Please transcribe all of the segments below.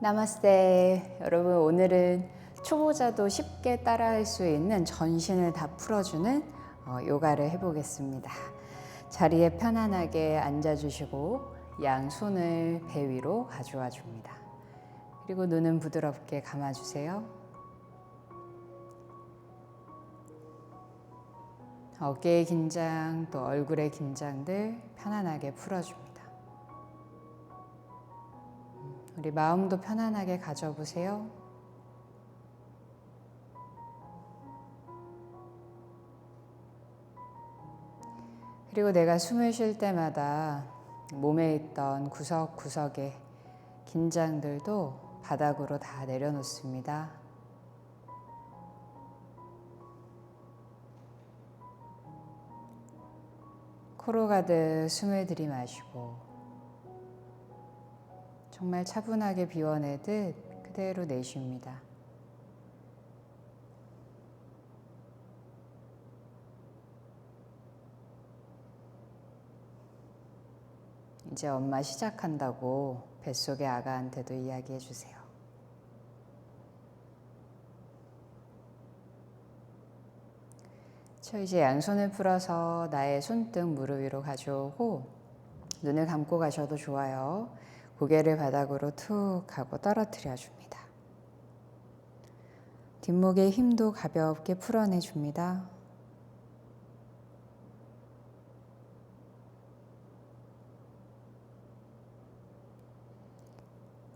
나마스테 여러분 오늘은 초보자도 쉽게 따라할 수 있는 전신을 다 풀어주는 어, 요가를 해보겠습니다. 자리에 편안하게 앉아주시고 양 손을 배 위로 가져와 줍니다. 그리고 눈은 부드럽게 감아주세요. 어깨의 긴장 또 얼굴의 긴장들 편안하게 풀어줍니다. 우리 마음도 편안하게 가져보세요. 그리고 내가 숨을 쉴 때마다 몸에 있던 구석구석의 긴장들도 바닥으로 다 내려놓습니다. 코로 가득 숨을 들이마시고 정말 차분하게 비워내듯 그대로 내쉽니다. 이제 엄마 시작한다고 뱃속의 아가한테도 이야기해 주세요. 저 이제 양손을 풀어서 나의 손등 무릎 위로 가져오고 눈을 감고 가셔도 좋아요. 고개를 바닥으로 툭 하고 떨어뜨려 줍니다. 뒷목의 힘도 가볍게 풀어내 줍니다.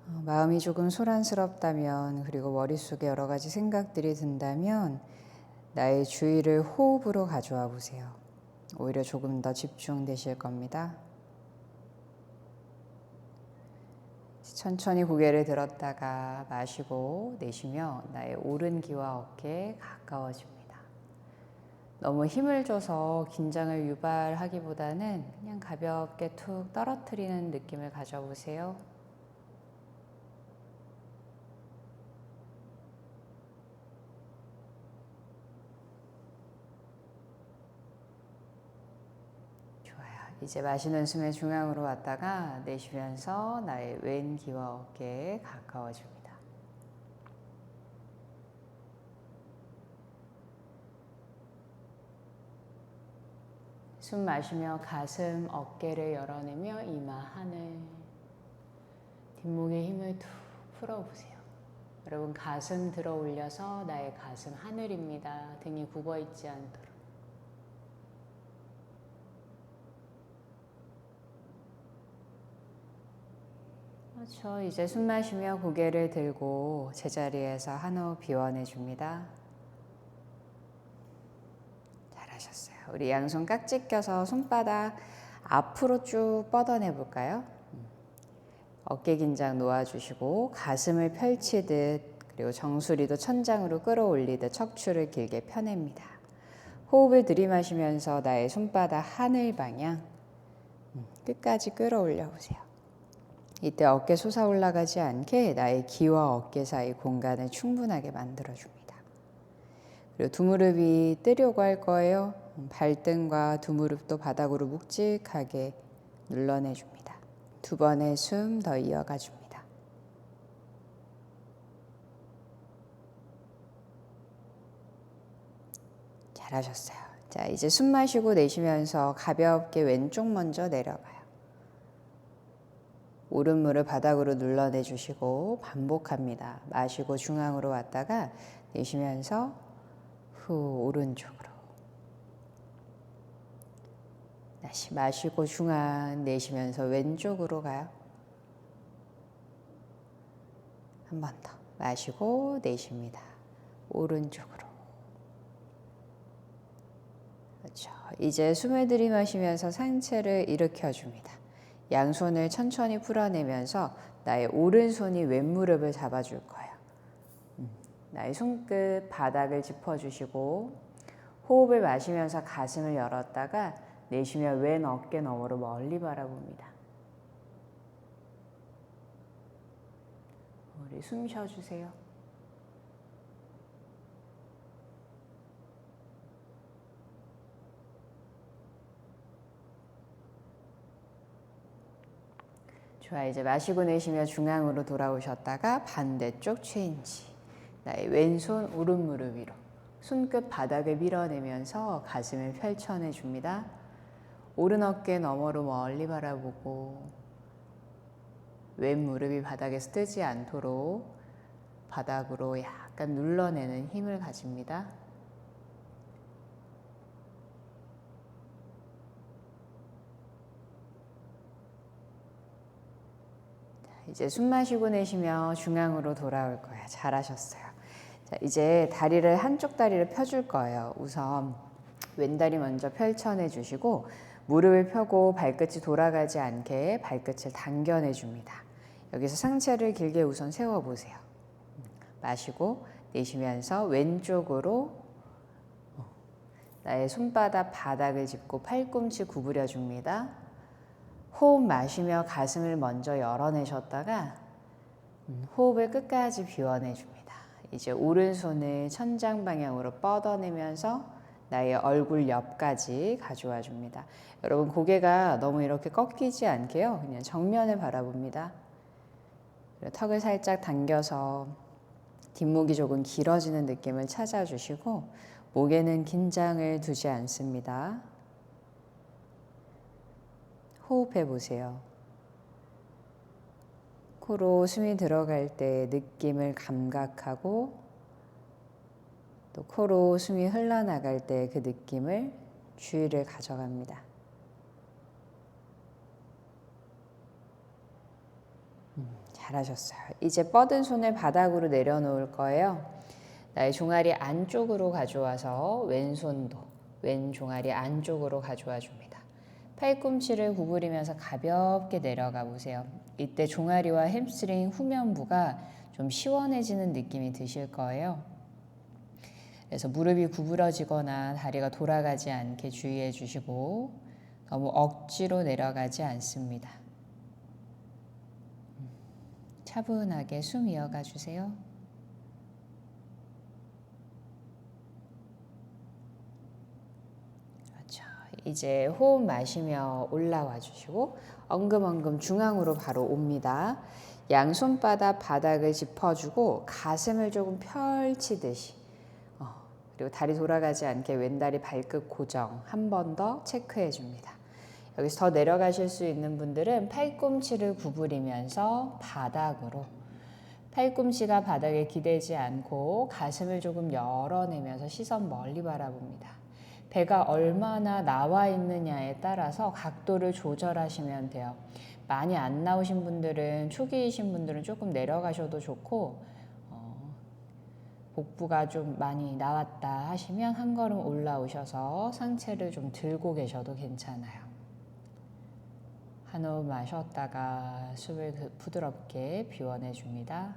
어, 마음이 조금 소란스럽다면 그리고 머릿속에 여러 가지 생각들이 든다면 나의 주의를 호흡으로 가져와 보세요. 오히려 조금 더 집중되실 겁니다. 천천히 고개를 들었다가 마시고 내쉬며 나의 오른 귀와 어깨에 가까워집니다. 너무 힘을 줘서 긴장을 유발하기보다는 그냥 가볍게 툭 떨어뜨리는 느낌을 가져보세요. 이제 마시는 숨의 중앙으로 왔다가 내쉬면서 나의 왼 귀와 어깨에 가까워집니다. 숨 마시며 가슴, 어깨를 열어내며 이마, 하늘, 뒷목에 힘을 툭 풀어보세요. 여러분 가슴 들어 올려서 나의 가슴 하늘입니다. 등이 굽어 있지 않도록. 그렇죠. 이제 숨 마시며 고개를 들고 제자리에서 한호흡 비워내 줍니다. 잘하셨어요. 우리 양손 깍지 껴서 손바닥 앞으로 쭉 뻗어내 볼까요? 어깨 긴장 놓아주시고 가슴을 펼치듯 그리고 정수리도 천장으로 끌어올리듯 척추를 길게 펴냅니다. 호흡을 들이마시면서 나의 손바닥 하늘 방향 음, 끝까지 끌어올려 보세요. 이때 어깨 솟아 올라가지 않게 나의 귀와 어깨 사이 공간을 충분하게 만들어 줍니다. 그리고 두 무릎이 뜨려고 할 거예요. 발등과 두 무릎도 바닥으로 묵직하게 눌러내 줍니다. 두 번의 숨 더 이어가 줍니다. 잘하셨어요. 자, 이제 숨 마시고 내쉬면서 가볍게 왼쪽 먼저 내려가요. 오른 무릎 바닥으로 눌러내 주시고 반복합니다. 마시고 중앙으로 왔다가 내쉬면서 후 오른쪽으로 다시 마시고 중앙 내쉬면서 왼쪽으로 가요. 한 번 더 마시고 내쉽니다. 오른쪽으로 그렇죠. 이제 숨을 들이마시면서 상체를 일으켜 줍니다. 양손을 천천히 풀어내면서 나의 오른손이 왼무릎을 잡아줄 거예요. 음, 나의 손끝 바닥을 짚어주시고 호흡을 마시면서 가슴을 열었다가 내쉬며 왼 어깨 너머로 멀리 바라봅니다. 우리 숨 쉬어주세요. 좋아 이제 마시고 내쉬며 중앙으로 돌아오셨다가 반대쪽 체인지 나의 왼손 오른 무릎 위로 손끝 바닥을 밀어내면서 가슴을 펼쳐내 줍니다. 오른 어깨 너머로 멀리 바라보고 왼 무릎이 바닥에서 뜨지 않도록 바닥으로 약간 눌러내는 힘을 가집니다. 이제 숨 마시고 내쉬며 중앙으로 돌아올 거예요. 잘하셨어요. 자, 이제 다리를 한쪽 다리를 펴줄 거예요. 우선 왼다리 먼저 펼쳐내 주시고 무릎을 펴고 발끝이 돌아가지 않게 발끝을 당겨내 줍니다. 여기서 상체를 길게 우선 세워 보세요. 마시고 내쉬면서 왼쪽으로 어, 나의 손바닥 바닥을 짚고 팔꿈치 구부려 줍니다. 호흡 마시며 가슴을 먼저 열어내셨다가 음, 호흡을 끝까지 비워내 줍니다. 이제 오른손을 천장 방향으로 뻗어내면서 나의 얼굴 옆까지 가져와 줍니다. 여러분 고개가 너무 이렇게 꺾이지 않게요. 그냥 정면을 바라봅니다. 턱을 살짝 당겨서 뒷목이 조금 길어지는 느낌을 찾아주시고 목에는 긴장을 두지 않습니다. 호흡해 보세요. 코로 숨이 들어갈 때 느낌을 감각하고 또 코로 숨이 흘러나갈 때 그 느낌을 주의를 가져갑니다. 음, 잘하셨어요. 이제 뻗은 손을 바닥으로 내려놓을 거예요. 나의 종아리 안쪽으로 가져와서 왼손도 왼 종아리 안쪽으로 가져와 줍니다. 팔꿈치를 구부리면서 가볍게 내려가 보세요. 이때 종아리와 햄스트링 후면부가 좀 시원해지는 느낌이 드실 거예요. 그래서 무릎이 구부러지거나 다리가 돌아가지 않게 주의해 주시고 너무 억지로 내려가지 않습니다. 차분하게 숨 이어가 주세요. 그렇죠. 이제 호흡 마시며 올라와 주시고 엉금엉금 중앙으로 바로 옵니다. 양손바닥 바닥을 짚어주고 가슴을 조금 펼치듯이 어, 그리고 다리 돌아가지 않게 왼다리 발끝 고정 한 번 더 체크해 줍니다. 여기서 더 내려가실 수 있는 분들은 팔꿈치를 구부리면서 바닥으로 팔꿈치가 바닥에 기대지 않고 가슴을 조금 열어내면서 시선 멀리 바라봅니다. 배가 얼마나 나와 있느냐에 따라서 각도를 조절하시면 돼요. 많이 안 나오신 분들은 초기이신 분들은 조금 내려가셔도 좋고 어, 복부가 좀 많이 나왔다 하시면 한 걸음 올라오셔서 상체를 좀 들고 계셔도 괜찮아요. 한 호흡 마셨다가 숨을 그 부드럽게 비워내 줍니다.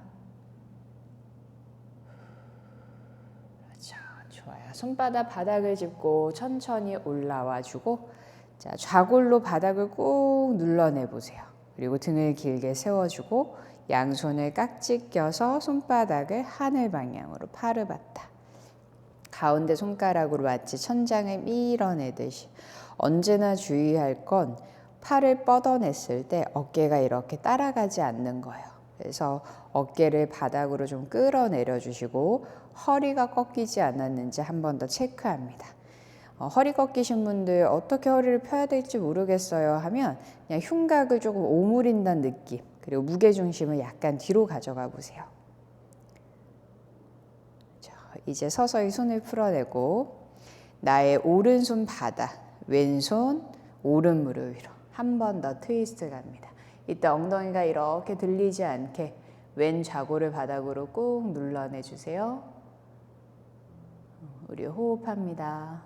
그렇죠. 좋아요. 손바닥 바닥을 짚고 천천히 올라와 주고 자, 좌골로 바닥을 꾹 눌러내 보세요. 그리고 등을 길게 세워주고 양손을 깍지 껴서 손바닥을 하늘 방향으로 파르바타. 가운데 손가락으로 마치 천장을 밀어내듯이 언제나 주의할 건 팔을 뻗어냈을 때 어깨가 이렇게 따라가지 않는 거예요. 그래서 어깨를 바닥으로 좀 끌어내려 주시고 허리가 꺾이지 않았는지 한 번 더 체크합니다. 어, 허리 꺾이신 분들 어떻게 허리를 펴야 될지 모르겠어요 하면 그냥 흉곽을 조금 오므린다는 느낌 그리고 무게 중심을 약간 뒤로 가져가 보세요. 자, 이제 서서히 손을 풀어내고 나의 오른손 바닥, 왼손 오른 무릎 위로 한 번 더 트위스트 갑니다. 이때 엉덩이가 이렇게 들리지 않게 왼 좌골을 바닥으로 꾹 눌러내 주세요. 우리 호흡합니다.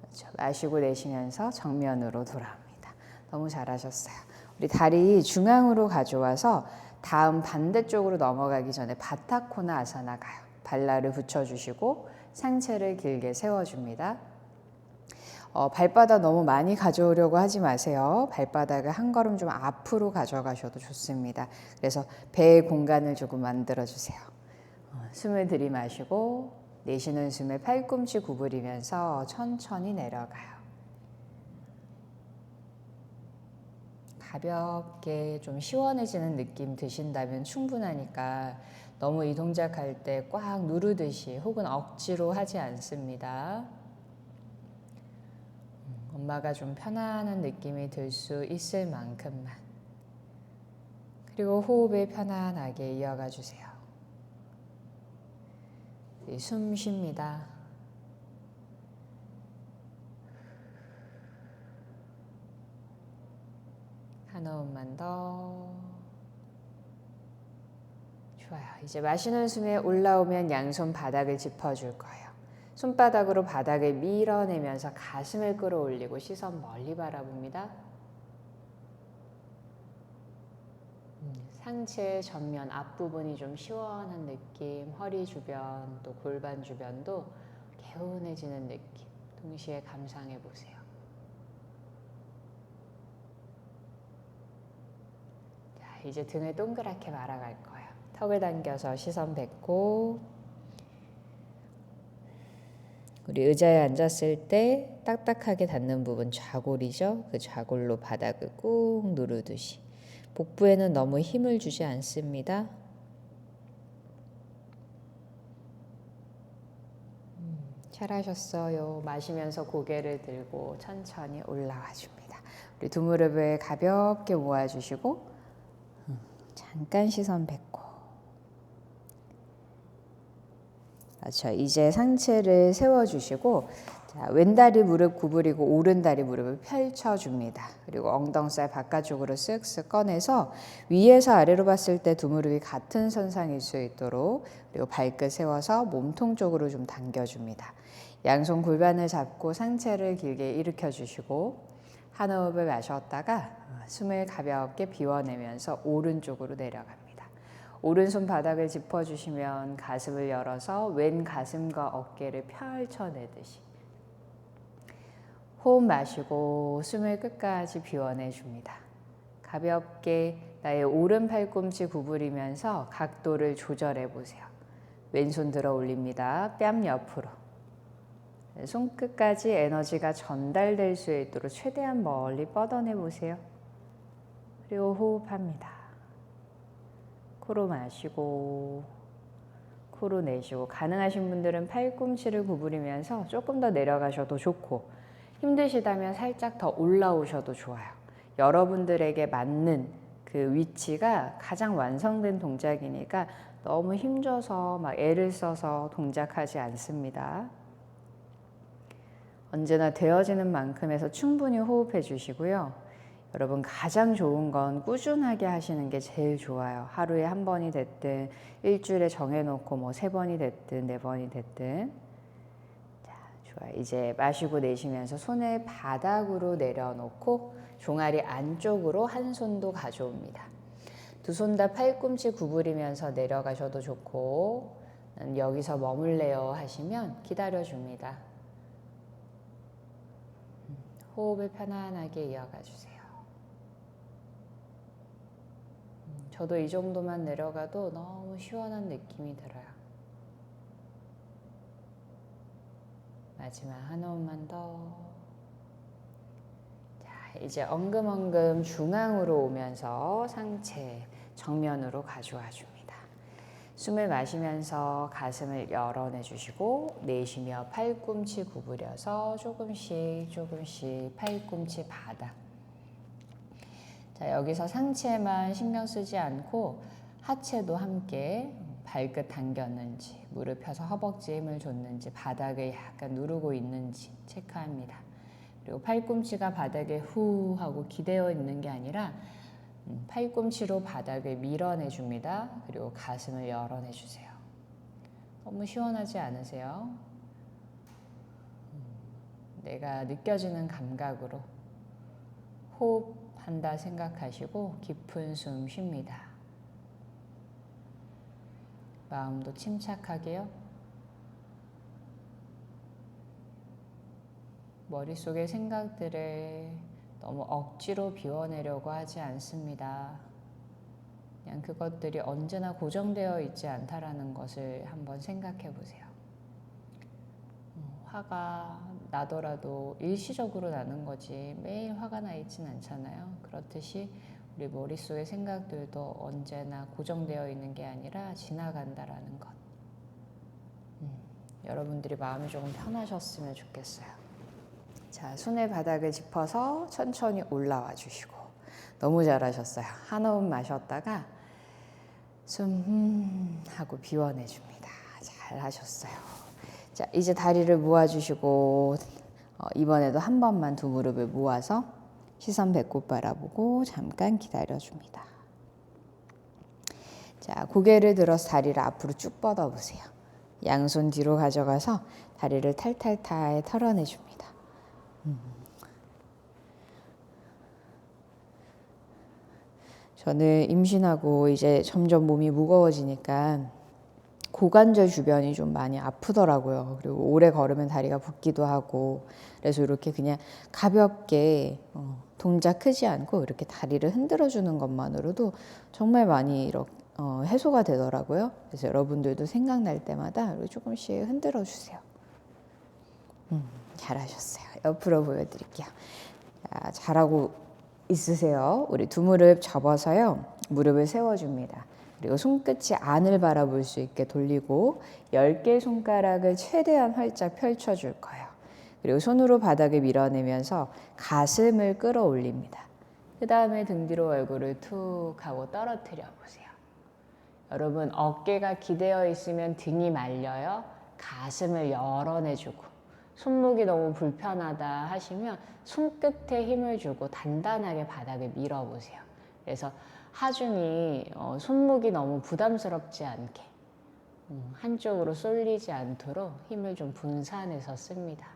그렇죠. 마시고 내쉬면서 정면으로 돌아옵니다. 너무 잘하셨어요. 우리 다리 중앙으로 가져와서 다음 반대쪽으로 넘어가기 전에 바타코나 아사나 가요. 발라를 붙여주시고 상체를 길게 세워줍니다. 어, 발바닥 너무 많이 가져오려고 하지 마세요. 발바닥을 한 걸음 좀 앞으로 가져가셔도 좋습니다. 그래서 배의 공간을 조금 만들어 주세요. 어, 숨을 들이마시고 내쉬는 숨에 팔꿈치 구부리면서 천천히 내려가요. 가볍게 좀 시원해지는 느낌 드신다면 충분하니까 너무 이 동작할 때 꽉 누르듯이 혹은 억지로 하지 않습니다. 음, 엄마가 좀 편안한 느낌이 들 수 있을 만큼만. 그리고 호흡을 편안하게 이어가 주세요. 숨 쉽니다. 한 호흡만 더. 좋아요. 이제 마시는 숨에 올라오면 양손 바닥을 짚어줄 거예요. 손바닥으로 바닥을 밀어내면서 가슴을 끌어올리고 시선 멀리 바라봅니다. 음, 상체 전면 앞부분이 좀 시원한 느낌, 허리 주변 또 골반 주변도 개운해지는 느낌 동시에 감상해 보세요. 자, 이제 등을 동그랗게 말아갈 거예요. 턱을 당겨서 시선 뱉고 우리 의자에 앉았을 때 딱딱하게 닿는 부분 좌골이죠. 그 좌골로 바닥을 꾹 누르듯이 복부에는 너무 힘을 주지 않습니다. 음, 잘하셨어요. 마시면서 고개를 들고 천천히 올라와 줍니다. 우리 두 무릎을 가볍게 모아주시고 음, 잠깐 시선 뱉고 그렇죠. 이제 상체를 세워주시고 자, 왼다리 무릎 구부리고 오른다리 무릎을 펼쳐줍니다. 그리고 엉덩살 바깥쪽으로 쓱쓱 꺼내서 위에서 아래로 봤을 때 두 무릎이 같은 선상일 수 있도록 그리고 발끝 세워서 몸통 쪽으로 좀 당겨줍니다. 양손 골반을 잡고 상체를 길게 일으켜 주시고 한 호흡을 마셨다가 숨을 가볍게 비워내면서 오른쪽으로 내려갑니다. 오른손 바닥을 짚어주시면 가슴을 열어서 왼 가슴과 어깨를 펼쳐내듯이 호흡 마시고 숨을 끝까지 비워내 줍니다. 가볍게 나의 오른 팔꿈치 구부리면서 각도를 조절해 보세요. 왼손 들어 올립니다. 뺨 옆으로. 손끝까지 에너지가 전달될 수 있도록 최대한 멀리 뻗어내 보세요. 그리고 호흡합니다. 코로 마시고 코로 내쉬고 가능하신 분들은 팔꿈치를 구부리면서 조금 더 내려가셔도 좋고 힘드시다면 살짝 더 올라오셔도 좋아요. 여러분들에게 맞는 그 위치가 가장 완성된 동작이니까 너무 힘줘서 막 애를 써서 동작하지 않습니다. 언제나 되어지는 만큼에서 충분히 호흡해 주시고요. 여러분 가장 좋은 건 꾸준하게 하시는 게 제일 좋아요. 하루에 한 번이 됐든 일주일에 정해놓고 뭐 세 번이 됐든 네 번이 됐든 자 좋아 이제 마시고 내쉬면서 손을 바닥으로 내려놓고 종아리 안쪽으로 한 손도 가져옵니다. 두 손 다 팔꿈치 구부리면서 내려가셔도 좋고 여기서 머물래요 하시면 기다려줍니다. 음, 호흡을 편안하게 이어가 주세요. 저도 이 정도만 내려가도 너무 시원한 느낌이 들어요. 마지막 한 호흡만 더. 자, 이제 엉금엉금 중앙으로 오면서 상체 정면으로 가져와 줍니다. 숨을 마시면서 가슴을 열어내 주시고 내쉬며 팔꿈치 구부려서 조금씩 조금씩 팔꿈치 바닥 자, 여기서 상체만 신경 쓰지 않고 하체도 함께 발끝 당겼는지, 무릎 펴서 허벅지에 힘을 줬는지, 바닥을 약간 누르고 있는지 체크합니다. 그리고 팔꿈치가 바닥에 후 하고 기대어 있는 게 아니라 음, 팔꿈치로 바닥을 밀어내 줍니다. 그리고 가슴을 열어내 주세요. 너무 시원하지 않으세요? 음, 내가 느껴지는 감각으로 호흡 한다 생각하시고 깊은 숨 쉽니다. 마음도 침착하게요. 머릿속의 생각들을 너무 억지로 비워내려고 하지 않습니다. 그냥 그것들이 언제나 고정되어 있지 않다라는 것을 한번 생각해 보세요. 음, 화가 나더라도 일시적으로 나는 거지 매일 화가 나 있진 않잖아요. 그렇듯이 우리 머릿속의 생각들도 언제나 고정되어 있는 게 아니라 지나간다라는 것. 음, 여러분들이 마음이 조금 편하셨으면 좋겠어요. 자, 손의 바닥을 짚어서 천천히 올라와 주시고. 너무 잘하셨어요. 한 호흡 마셨다가 숨 음, 하고 비워내 줍니다. 잘 하셨어요. 자, 이제 다리를 모아 주시고 어, 이번에도 한 번만 두 무릎을 모아서 시선 배꼽 바라보고 잠깐 기다려 줍니다. 자, 고개를 들어서 다리를 앞으로 쭉 뻗어 보세요. 양손 뒤로 가져가서 다리를 탈탈탈 털어내 줍니다. 저는 임신하고 이제 점점 몸이 무거워지니까 고관절 주변이 좀 많이 아프더라고요. 그리고 오래 걸으면 다리가 붓기도 하고 그래서 이렇게 그냥 가볍게 어, 동작 크지 않고 이렇게 다리를 흔들어 주는 것만으로도 정말 많이 이렇게 어, 해소가 되더라고요. 그래서 여러분들도 생각날 때마다 조금씩 흔들어 주세요. 음, 잘하셨어요. 옆으로 보여드릴게요. 자, 잘하고 있으세요. 우리 두 무릎 접어서요. 무릎을 세워줍니다. 그리고 손끝이 안을 바라볼 수 있게 돌리고 10개 손가락을 최대한 활짝 펼쳐줄 거예요. 그리고 손으로 바닥을 밀어내면서 가슴을 끌어올립니다. 그 다음에 등 뒤로 얼굴을 툭 하고 떨어뜨려 보세요. 여러분 어깨가 기대어 있으면 등이 말려요. 가슴을 열어내주고 손목이 너무 불편하다 하시면 손끝에 힘을 주고 단단하게 바닥을 밀어보세요. 그래서 하중이 어, 손목이 너무 부담스럽지 않게 음, 한쪽으로 쏠리지 않도록 힘을 좀 분산해서 씁니다.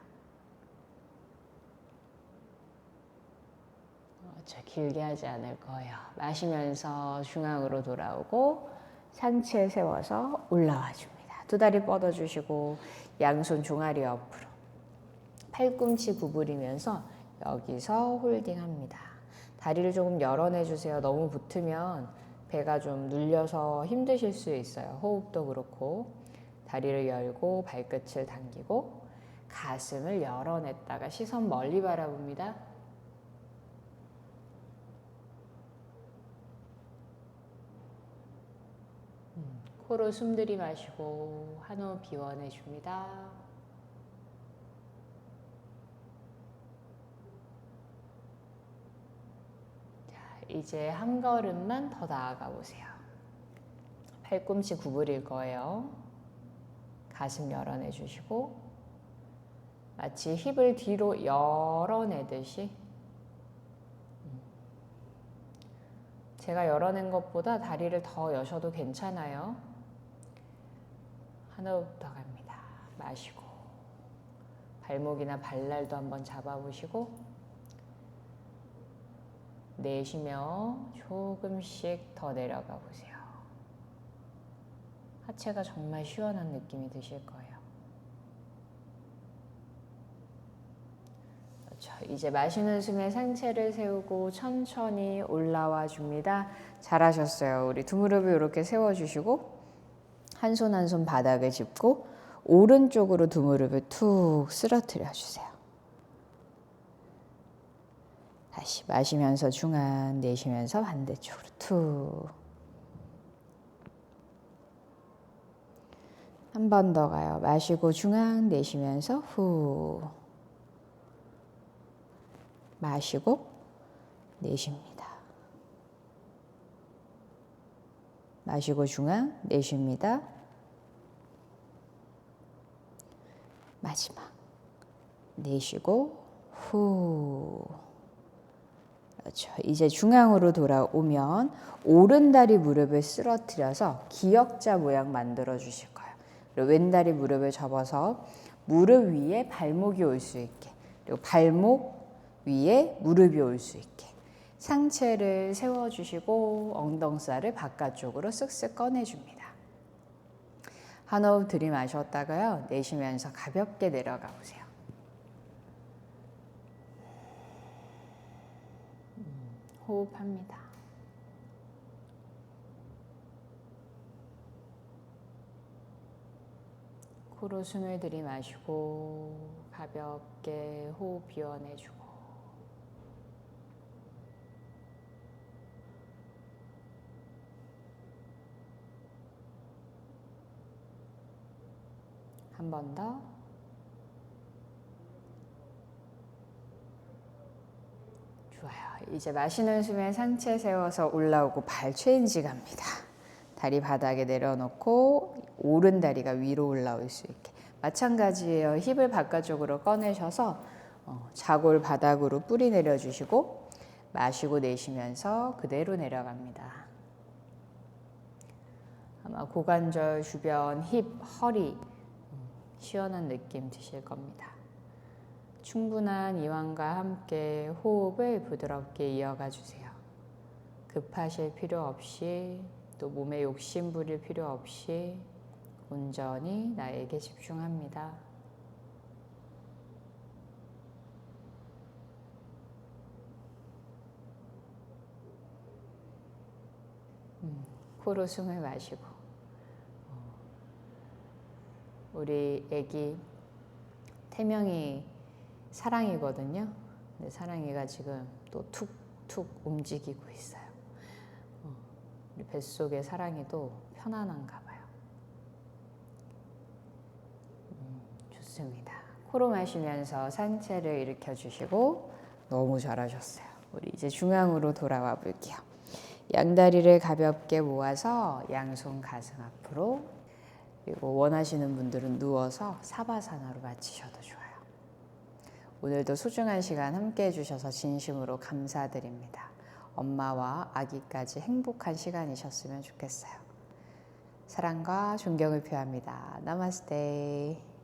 어, 저 길게 하지 않을 거예요. 마시면서 중앙으로 돌아오고 상체 세워서 올라와 줍니다. 두 다리 뻗어 주시고 양손 종아리 옆으로 팔꿈치 구부리면서 여기서 홀딩합니다. 다리를 조금 열어내 주세요. 너무 붙으면 배가 좀 눌려서 힘드실 수 있어요. 호흡도 그렇고 다리를 열고 발끝을 당기고 가슴을 열어냈다가 시선 멀리 바라봅니다. 음, 코로 숨 들이마시고 한 호흡 비워내 줍니다. 이제 한 걸음만 더 나아가 보세요. 팔꿈치 구부릴 거예요. 가슴 열어내 주시고 마치 힙을 뒤로 열어내듯이 음. 제가 열어낸 것보다 다리를 더 여셔도 괜찮아요. 더 갑니다. 마시고 발목이나 발날도 한번 잡아보시고 내쉬며 조금씩 더 내려가 보세요. 하체가 정말 시원한 느낌이 드실 거예요. 그렇죠. 이제 마시는 숨에 상체를 세우고 천천히 올라와 줍니다. 잘하셨어요. 우리 두 무릎을 이렇게 세워주시고 한 손 한 손 바닥을 짚고 오른쪽으로 두 무릎을 툭 쓰러뜨려 주세요. 다시 마시면서 중앙, 내쉬면서 반대쪽으로 툭. 한 번 더 가요. 마시고 중앙, 내쉬면서 후. 마시고 내쉽니다. 마시고 중앙, 내쉽니다. 마지막. 내쉬고 후. 그렇죠. 이제 중앙으로 돌아오면 오른 다리 무릎을 쓰러뜨려서 기역자 모양 만들어 주실 거예요. 그리고 왼 다리 무릎을 접어서 무릎 위에 발목이 올 수 있게 그리고 발목 위에 무릎이 올 수 있게 상체를 세워 주시고 엉덩살을 바깥쪽으로 쓱쓱 꺼내 줍니다. 한 호흡 들이마셨다가요. 내쉬면서 가볍게 내려가 보세요. 호흡합니다. 코로 숨을 들이마시고 가볍게 호흡 비워내주고 한 번 더. 좋아요. 이제 마시는 숨에 상체 세워서 올라오고 발 체인지 갑니다. 다리 바닥에 내려놓고 오른 다리가 위로 올라올 수 있게. 마찬가지예요. 힙을 바깥쪽으로 꺼내셔서 어, 자골 바닥으로 뿌리 내려주시고 마시고 내쉬면서 그대로 내려갑니다. 아마 고관절 주변 힙, 허리 음, 시원한 느낌 드실 겁니다. 충분한 이완과 함께 호흡을 부드럽게 이어가 주세요. 급하실 필요 없이 또 몸에 욕심 부릴 필요 없이 온전히 나에게 집중합니다. 음, 코로 숨을 마시고 우리 애기 태명이 사랑이거든요. 근데 사랑이가 지금 또 툭툭 움직이고 있어요. 어, 우리 뱃속의 사랑이도 편안한가 봐요. 음, 좋습니다. 코로 마시면서 상체를 일으켜 주시고 너무 잘하셨어요. 우리 이제 중앙으로 돌아와 볼게요. 양다리를 가볍게 모아서 양손 가슴 앞으로 그리고 원하시는 분들은 누워서 사바사나로 마치셔도 좋아요. 오늘도 소중한 시간 함께 해주셔서 진심으로 감사드립니다. 엄마와 아기까지 행복한 시간이셨으면 좋겠어요. 사랑과 존경을 표합니다. 나마스테.